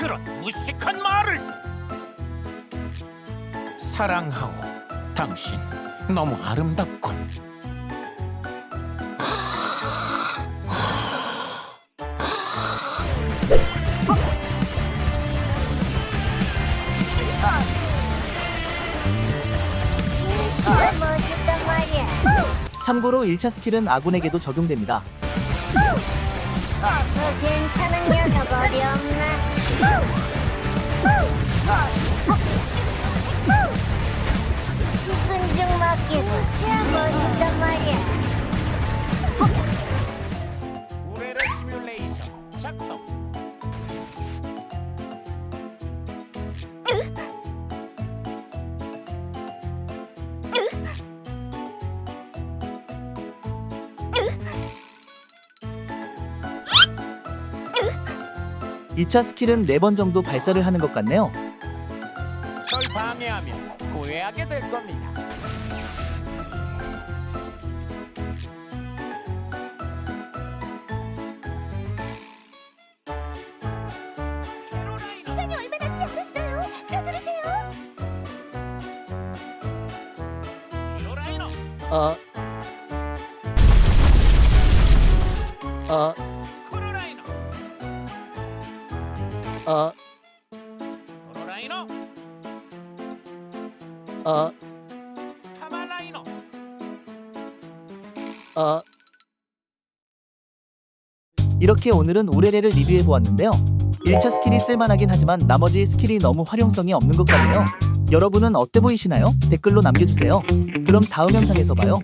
그런 무식한 말을 사랑하오 당신 너무 아름답군 아, 멋있단 말이야. 참고로 1차 스킬은 아군에게도 적용됩니다 그 괜찮은 녀석 어디 없나? 죽은 중 맡기고 참 멋있단 말이야. 우레레 시뮬레이션 작동 이 2차 스킬은 4번 정도 발사를 하는 것 같네요 절 방해하면 후회하게 될 겁니다 시간이 얼마 남지 않았어요. 서두르세요. 히로라이너 어. 어, 어, 쿠로라이너. 어, 카말라이너. 어. 이렇게 오늘은 우레레를 리뷰해 보았는데요. 1차 스킬이 쓸만하긴 하지만 나머지 스킬이 너무 활용성이 없는 것 같네요. 여러분은 어때 보이시나요? 댓글로 남겨주세요. 그럼 다음 영상에서 봐요